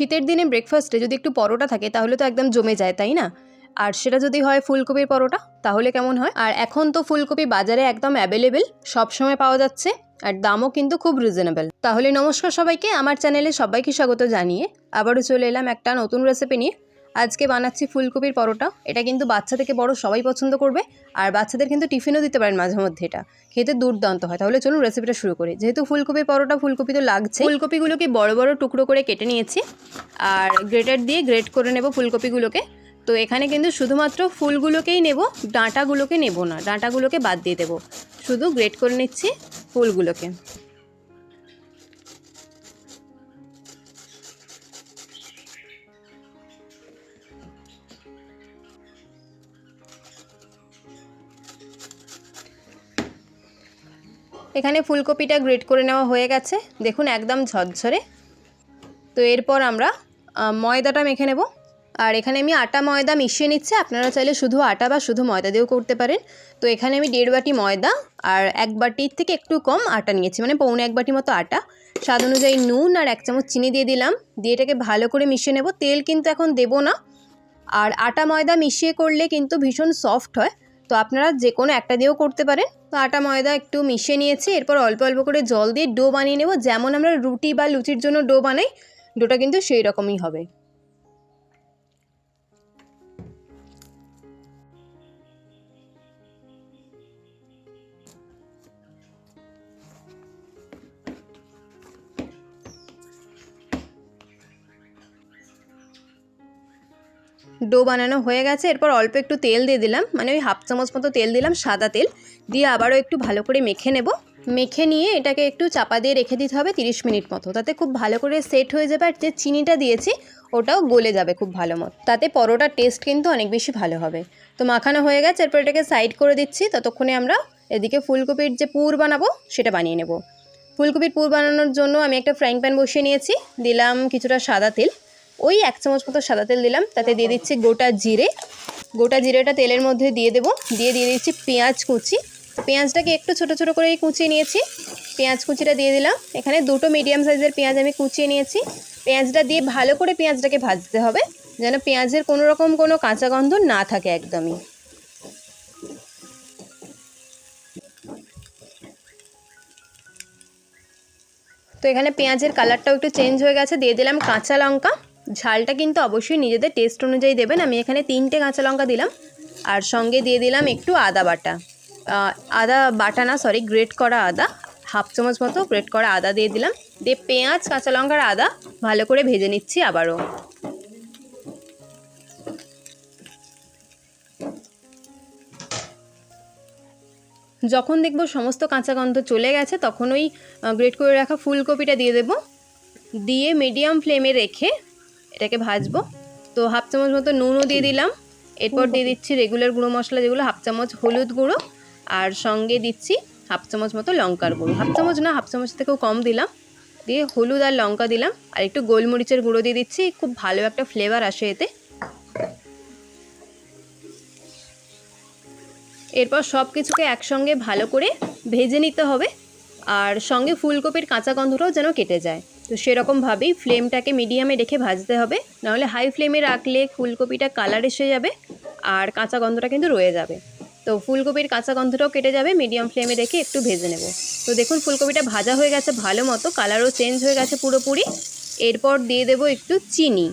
শীতের দিনে ব্রেকফাস্টে যদি একটু পরোটা থাকে, তাহলে তো একদম জমে যায়, তাই না? আর সেটা যদি হয় ফুলকপির পরোটা, তাহলে কেমন হয়? আর এখন তো ফুলকপি বাজারে একদম অ্যাভেলেবেল সবসময় পাওয়া যাচ্ছে, আর দামও কিন্তু খুব রিজনেবল তাহলে নমস্কার সবাইকে, আমার চ্যানেলে সবাইকে স্বাগত জানিয়ে আবারও চলে এলাম একটা নতুন রেসিপি নিয়ে। আজকে বানাচ্ছি ফুলকপির পরোটা। এটা কিন্তু বাচ্চা থেকে বড় সবাই পছন্দ করবে, আর বাচ্চাদের কিন্তু টিফিনও দিতে পারেন মাঝে মধ্যে এটা। খেতে দুর্দান্ত হয়। তাহলে চলুন রেসিপিটা শুরু করি। যেহেতু ফুলকপির পরোটা ফুলকপি তো লাগছে ফুলকপিগুলোকে বড় বড় টুকরো করে কেটে নিয়েছি, আর গ্রেটার দিয়ে গ্রেট করে নেব ফুলকপিগুলোকে। তো এখানে কিন্তু শুধুমাত্র ফুলগুলোকেই নেব, ডাঁটাগুলোকে নেব না, ডাঁটাগুলোকে বাদ দিয়ে দেবো। শুধু গ্রেট করে নিচ্ছি ফুলগুলোকে। এখানে ফুলকপিটা গ্রেট করে নেওয়া হয়ে গেছে। দেখুন, একদম ঝরঝরে। তো এরপর আমরা ময়দাটা মেখে নেব। আর এখানে আমি আটা ময়দা মিশিয়ে নিচ্ছি। আপনারা চাইলে শুধু আটা বা শুধু ময়দা দিয়েও করতে পারেন। তো এখানে আমি দেড় বাটি ময়দা আর এক বাটির থেকে একটু কম আটা নিয়েছি। মানে পৌনে এক বাটি মতো আটা। স্বাদ অনুযায়ী নুন আর এক চামচ চিনি দিয়ে দিলাম। দিয়ে এটাকে ভালো করে মিশিয়ে নেব। তেল কিন্তু এখন দেবো না। আর আটা ময়দা মিশিয়ে করলে কিন্তু ভীষণ সফট হয়। তো আপনারা যে কোনো একটা দিয়েও করতে পারেন। তো আটা, ময়দা একটু মিশিয়ে নিয়েছি, এরপর অল্প অল্প করে জল দিয়ে ডো বানিয়ে নেব। যেমন আমরা রুটি বা লুচির জন্য ডো বানাই, ডোটা কিন্তু সেই রকমই হবে। ডো বানানো হয়ে গেছে। এরপর অল্প একটু তেল দিয়ে দিলাম। মানে ওই হাফ চামচ মতো তেল দিলাম, সাদা তেল। দিয়ে আবারও একটু ভালো করে মেখে নেব। মেখে নিয়ে এটাকে একটু চাপা দিয়ে রেখে দিতে হবে তিরিশ মিনিট মতো। তাতে খুব ভালো করে সেট হয়ে যাবে। আর যে চিনিটা দিয়েছি, ওটাও গলে যাবে খুব ভালো মতো। তাতে পরোটার টেস্ট কিন্তু অনেক বেশি ভালো হবে। তো মাখানো হয়ে গেছে। এরপর এটাকে সাইড করে দিচ্ছি। ততক্ষণে আমরা এদিকে ফুলকপির যে পুর বানাবো, সেটা বানিয়ে নেব। ফুলকপির পুর বানানোর জন্য আমি একটা ফ্রাইং প্যান বসিয়ে নিয়েছি। দিলাম কিছুটা সাদা তেল। ওই এক চামচ মতো সাদা তেল দিলাম, তাতে দিয়ে দিচ্ছি গোটা জিরে। গোটা জিরেটা তেলের মধ্যে দিয়ে দেবো। দিয়ে দিয়ে দিচ্ছি পেঁয়াজ কুচি। পেঁয়াজটাকে একটু ছোটো ছোটো করে কুচিয়ে নিয়েছি। পেঁয়াজ কুচিটা দিয়ে দিলাম। এখানে দুটো মিডিয়াম সাইজের পেঁয়াজ আমি কুচিয়ে নিয়েছি। পেঁয়াজটা দিয়ে ভালো করে পেঁয়াজটাকে ভাজতে হবে, যেন পেঁয়াজের কোনো রকম কোনো কাঁচা গন্ধ না থাকে একদমই। তো এখানে পেঁয়াজের কালারটাও একটু চেঞ্জ হয়ে গেছে। দিয়ে দিলাম কাঁচা লঙ্কা। ঝালটা কিন্তু অবশ্যই নিজেদের টেস্ট অনুযায়ী দেবেন। আমি এখানে তিনটে কাঁচা লঙ্কা দিলাম। আর সঙ্গে দিয়ে দিলাম একটু আদা বাটা। আদা বাটা না সরি গ্রেট করা আদা। হাফ চামচ মতো গ্রেট করা আদা দিয়ে দিলাম। দিয়ে পেঁয়াজ, কাঁচা লঙ্কার আদা ভালো করে ভেজে নিচ্ছি আবারও। যখন দেখব সমস্ত কাঁচা গন্ধ চলে গেছে, তখন ওই গ্রেট করে রাখা ফুলকপিটা দিয়ে দেবো। দিয়ে মিডিয়াম ফ্লেমে রেখে এটাকে ভাজবো। তো হাফ চামচ মতো নুনও দিয়ে দিলাম। এরপর দিয়ে দিচ্ছি রেগুলার গুঁড়ো মশলা, যেগুলো হাফ চামচ হলুদ গুঁড়ো, আর সঙ্গে দিচ্ছি হাফ চামচ মতো লঙ্কার গুঁড়ো। হাফ চামচ না, হাফ চামচ থেকেও কম দিলাম। দিয়ে হলুদ আর লঙ্কা দিলাম। আর একটু গোলমরিচের গুঁড়ো দিয়ে দিচ্ছি, খুব ভালো একটা ফ্লেভার আসে এতে। এরপর সব কিছুকে একসঙ্গে ভালো করে ভেজে নিতে হবে। আর সঙ্গে ফুলকপির কাঁচা গন্ধটাও যেন কেটে যায়। তো সেরকমভাবেই ফ্লেমটাকে মিডিয়ামে রেখে ভাজতে হবে। নাহলে হাই ফ্লেমে রাখলে ফুলকপিটা কালার এসে যাবে আর কাঁচা গন্ধটা কিন্তু রয়ে যাবে। তো ফুলকপির কাঁচা গন্ধটাও কেটে যাবে মিডিয়াম ফ্লেমে রেখে একটু ভেজে নেব। তো দেখুন ফুলকপিটা ভাজা হয়ে গেছে ভালো মতো কালারও চেঞ্জ হয়ে গেছে পুরোপুরি। এরপর দিয়ে দেবো একটু চিনি।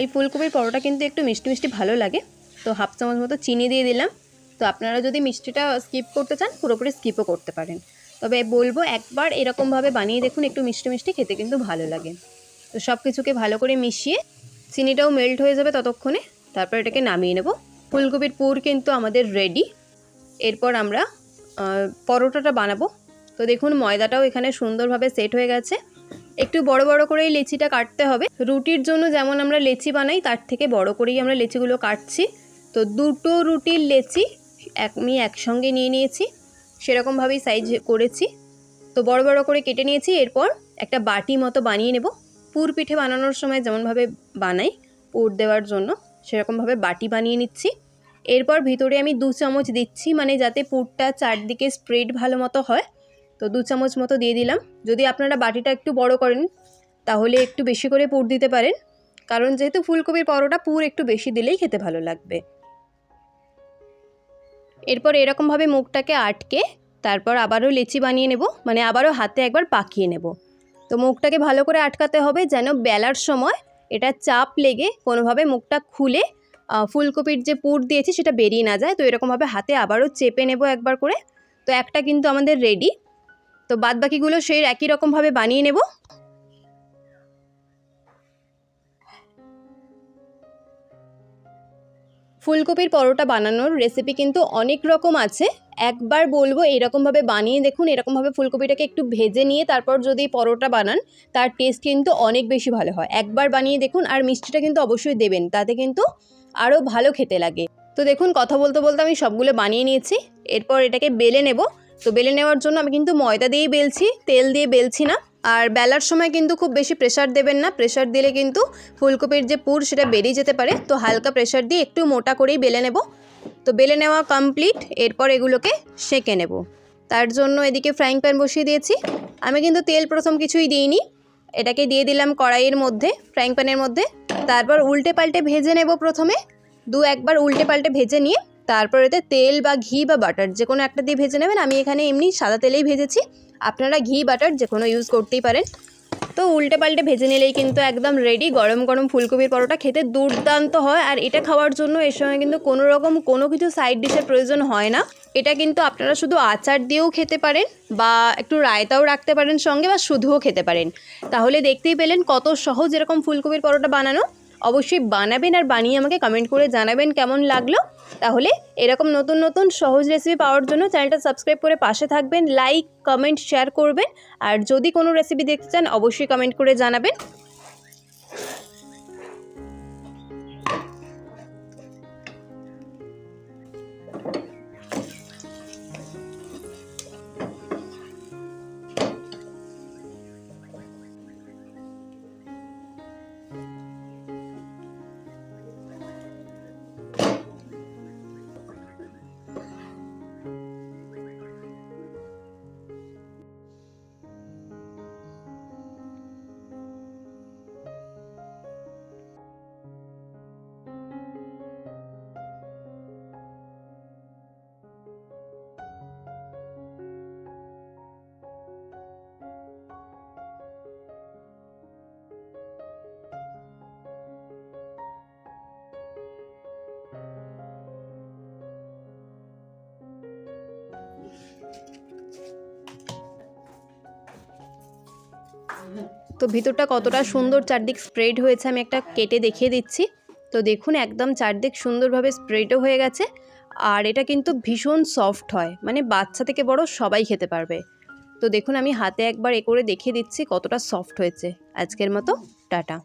এই ফুলকপির পরোটা কিন্তু একটু মিষ্টি মিষ্টি ভালো লাগে। তো হাফ চামচ মতো চিনি দিয়ে দিলাম। তো আপনারা যদি মিষ্টিটা স্কিপ করতে চান, পুরোপুরি স্কিপও করতে পারেন। তবে বলব একবার এরকমভাবে বানিয়ে দেখুন, একটু মিষ্টি মিষ্টি খেতে কিন্তু ভালো লাগে। তো সব কিছুকে ভালো করে মিশিয়ে চিনিটাও মেল্ট হয়ে যাবে ততক্ষণে, তারপর এটাকে নামিয়ে নেব। ফুলকপির পুর কিন্তু আমাদের রেডি এরপর আমরা পরোটাটা বানাবো। তো দেখুন, ময়দাটাও এখানে সুন্দরভাবে সেট হয়ে গেছে। একটু বড় বড় করেই লেচিটা কাটতে হবে। রুটির জন্য যেমন আমরা লেচি বানাই, তার থেকে বড় করেই আমরা লেচিগুলো কাটছি। তো দুটো রুটির লেচি এক, আমি একসঙ্গে নিয়ে নিয়েছি। সেরকমভাবেই সাইজ করেছি। তো বড় বড় করে কেটে নিয়েছি, এরপর একটা বাটি মতো বানিয়ে নেব। পুর পিঠে বানানোর সময় যেমনভাবে বানাই পুর দেওয়ার জন্য, সেরকমভাবে বাটি বানিয়ে নিচ্ছি। এরপর ভিতরে আমি দু চামচ দিচ্ছি মানে যাতে পুরটা চারদিকে স্প্রেড ভালো মতো হয়। তো দু চামচ মতো দিয়ে দিলাম। যদি আপনারা বাটিটা একটু বড় করেন, তাহলে একটু বেশি করে পুর দিতে পারেন। কারণ যেহেতু ফুলকপির পরোটা পুর একটু বেশি দিলেই খেতে ভালো লাগবে। এরপর এরকমভাবে মুখটাকে আটকে তারপর আবারও লেচি বানিয়ে নেব মানে আবারও হাতে একবার পাকিয়ে নেব। তো মুখটাকে ভালো করে আটকাতে হবে যেন বেলার সময় এটা চাপ লেগে কোনোভাবে মুখটা খুলে ফুলকপির যে পুর দিয়েছি সেটা বেরিয়ে না যায়। তো এরকমভাবে হাতে আবারও চেপে নেব একবার করে। তো একটা কিন্তু আমাদের রেডি তো বাদ বাকিগুলো সেই একই রকমভাবে বানিয়ে নেব। ফুলকপির পরোটা বানানোর রেসিপি কিন্তু অনেক রকম আছে। একবার বলব এরকমভাবে বানিয়ে দেখুন, এরকমভাবে ফুলকপিটাকে একটু ভেজে নিয়ে তারপর যদি পরোটা বানান, তার টেস্ট কিন্তু অনেক বেশি ভালো হয়। একবার বানিয়ে দেখুন, আর মিষ্টিটা কিন্তু অবশ্যই দেবেন, তাতে কিন্তু আরও ভালো খেতে লাগে। তো দেখুন, কথা বলতে বলতে আমি সবগুলো বানিয়ে নিয়েছি। এরপর এটাকে বেলে নেব। তো বেলে নেওয়ার জন্য আমি কিন্তু ময়দা দিয়েই বেলছি, তেল দিয়ে বেলছি না। আর বেলার সময় কিন্তু খুব বেশি প্রেশার দেবেন না। প্রেশার দিলে কিন্তু ফুলকপির যে পুর সেটা বেরিয়ে যেতে পারে। তো হালকা প্রেশার দিয়ে একটু মোটা করেই বেলে নেব। তো বেলে নেওয়া কমপ্লিট এরপর এগুলোকে সেঁকে নেব। তার জন্য এদিকে ফ্রাইং প্যান বসিয়ে দিয়েছি। আমি কিন্তু তেল প্রথম কিছুই দিইনি। এটাকে দিয়ে দিলাম কড়াইয়ের মধ্যে ফ্রাইং প্যানের মধ্যে। তারপর উল্টে পাল্টে ভেজে নেব প্রথমে। দু একবার উল্টে পাল্টে ভেজে নিয়ে, তারপর এতে তেল বা ঘি বা বাটার যে কোনো একটা দিয়ে ভেজে নেবেন। আমি এখানে এমনি সাদা তেলেই ভেজেছি। আপনারা ঘি বাটার যে কোনো ইউজ করতেই পারেন। তো উল্টে পাল্টে ভেজে নিলেই কিন্তু একদম রেডি গরম গরম ফুলকপির পরোটা খেতে দুর্দান্ত হয়। আর এটা খাওয়ার জন্য এর সময় কিন্তু কোনো রকম কোনো কিছু সাইড ডিশের প্রয়োজন হয় না। এটা কিন্তু আপনারা শুধু আচার দিয়েও খেতে পারেন বা একটু রায়তাও রাখতে পারেন সঙ্গে বা শুধুও খেতে পারেন। তাহলে দেখতেই পেলেন কত সহজ এরকম ফুলকপির পরোটা বানানো। অবশ্যই বানাবেন আর বানিয়ে আমাকে কমেন্ট করে জানাবেন কেমন লাগল। তাহলে এরকম নতুন নতুন সহজ রেসিপি পাওয়ার জন্য চ্যানেলটা সাবস্ক্রাইব করে পাশে থাকবেন লাইক কমেন্ট শেয়ার করবেন। আর যদি কোনো রেসিপি দেখতে চান, অবশ্যই কমেন্ট করে জানাবেন। তো ভিতরটা কতটা সুন্দর চারদিক স্প্রেড হয়েছে, আমি একটা কেটে দেখিয়ে দিচ্ছি। তো দেখুন, একদম চারদিক সুন্দরভাবে স্প্রেডও হয়ে গেছে। আর এটা কিন্তু ভীষণ সফট হয় মানে বাচ্চা থেকে বড় সবাই খেতে পারবে। তো দেখুন, আমি হাতে একবার এ করে দেখিয়ে দিচ্ছি কতটা সফট হয়েছে। আজকের মতো, টাটা।